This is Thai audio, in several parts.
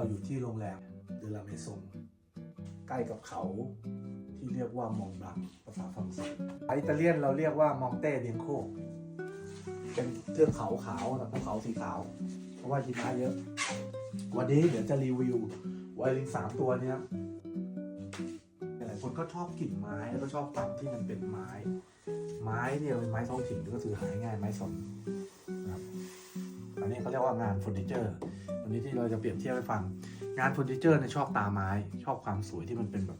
เราอยู่ที่โรงแรมเดลาเมซงใกล้กับเขาที่เรียกว่ามองบลังภาษาฝรั่งเศสอิตาเลียนเราเรียกว่ามองเต้เดียงโคเป็นเทือกเขาขาวนะภูเขาสีขาว เพราะว่าหิมะเยอะ วันนี้เดี๋ยวจะรีวิวไวลินสามตัวเนี้ยหลายคนก็ชอบกลิ่นไม้แล้วก็ชอบฟังที่มันเป็นไม้ ไม้เนี่ยเป็นไม้ท้องถิ่นก็คือหายง่ายไม้สน นนี้เขาเรียกว่างานเฟอร์นิเจอร์วันนี้ที่เราจะเปรียบเทียบให้ฟัง งานเฟอร์นิเจอร์เนี่ยชอบตาไม้ ชอบความสวยที่มันเป็นแบบ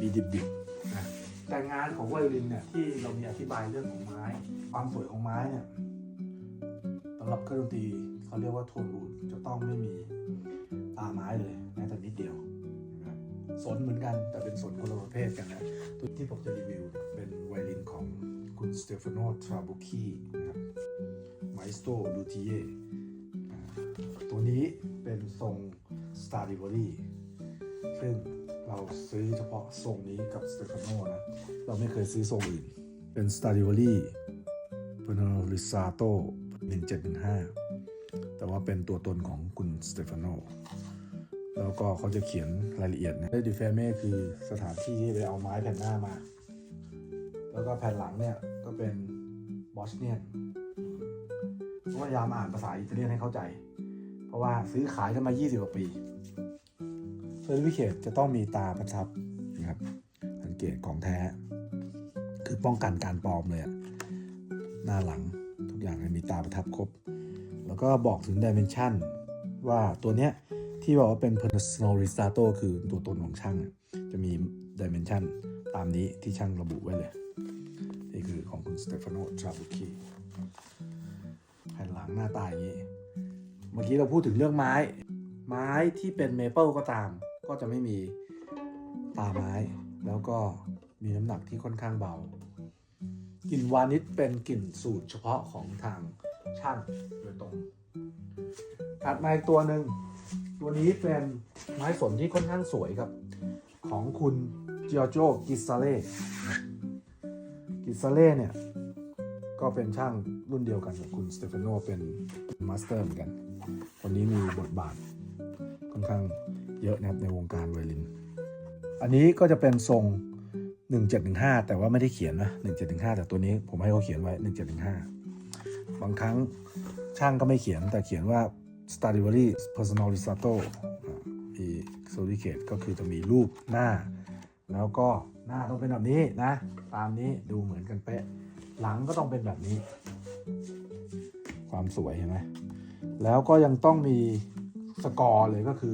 มีดิบๆนะแต่งานของไวโอลินเนี่ยที่เรามีอธิบายเรื่องของไม้ ความสวยของไม้เนี่ยสำหรับเครื่องดนตรีเขาเรียกว่าโทนอูดจะต้องไม่มีตาไม้เลยแม้แต่นิดเดียวสนเหมือนกันแต่เป็นสนคนละประเภทกันนะตัวที่ผมจะรีวิวเป็นไวโอลินของคุณสเตฟานโนทราบุคีนะครับ ไมสโตลูติเยตัวนี้เป็นทรง Stradivari ซึ่งเราซื้อเฉพาะทรงนี้กับ Stefano นะ เราไม่เคยซื้อทรงอื่น เป็น Stradivari Penalizzato 1715 แต่ว่าเป็นตัวตนของคุณ Stefano แล้วก็เขาจะเขียนรายละเอียดนะดิเฟเม่คือสถานที่ที่ไปเอาไม้แผ่นหน้ามา แล้วก็แผ่นหลังเนี่ย ก็เป็นบอสเนียน พยายามอ่านภาษาอิตาเลียนให้เข้าใจ เพราะว่าซื้อขายกันมา 20กว่าปีเซอร์ติฟิเคตจะต้องมีตาประทับนะครับสังเกตของแท้ คือป้องกันการปลอมเลยอะหน้าหลังทุกอย่างมีตาประทับครบ แล้วก็บอกถึงดิเมนชันว่าตัวเนี้ยที่บอกว่าเป็น personalizzato คือตัวตนของช่าง จะมีดิเมนชันตามนี้ที่ช่างระบุไว้เลย นี่คือของคุณสเตฟานโนทราบุคี แผ่นหลังหน้าตาอย่างนี้ เมื่อกี้เราพูดถึงเรื่องไม้ ไม้ที่เป็นเมเปิลก็ตาม ก็จะไม่มีตาไม้ แล้วก็มีน้ำหนักที่ค่อนข้างเบากลิ่นวานิชเป็นกลิ่นสูตรเฉพาะของทางช่างโดยตรงถัดมาอีกตัวหนึ่ง ตัวนี้เป็นไม้สนที่ค่อนข้างสวยครับ ของคุณเจียโจกิซาเล่กิซาเล่เนี่ย ก็เป็นช่างรุ่นเดียวกันกับคุณสเตฟานโนเป็นมาสเตอร์เหมือนกัน คนนี้มีบทบาทค่อนข้างเยอะนะครับในวงการไวโอลิน อันนี้ก็จะเป็นทรง 1715 แต่ว่าไม่ได้เขียนนะ 1715 แต่ตัวนี้ผมให้เขาเขียนไว้ 1715 บางครั้งช่างก็ไม่เขียนแต่เขียนว่า Stradivari Personalizzato อี s o l i c a t e ก็คือจะมีรูปหน้า แล้วก็หน้าต้องเป็นแบบนี้นะ ตามนี้ดูเหมือนกันเป๊ะ หลังก็ต้องเป็นแบบนี้ ความสวยเห็นไหมแล้วก็ยังต้องมีสกอร์เลยก็คือ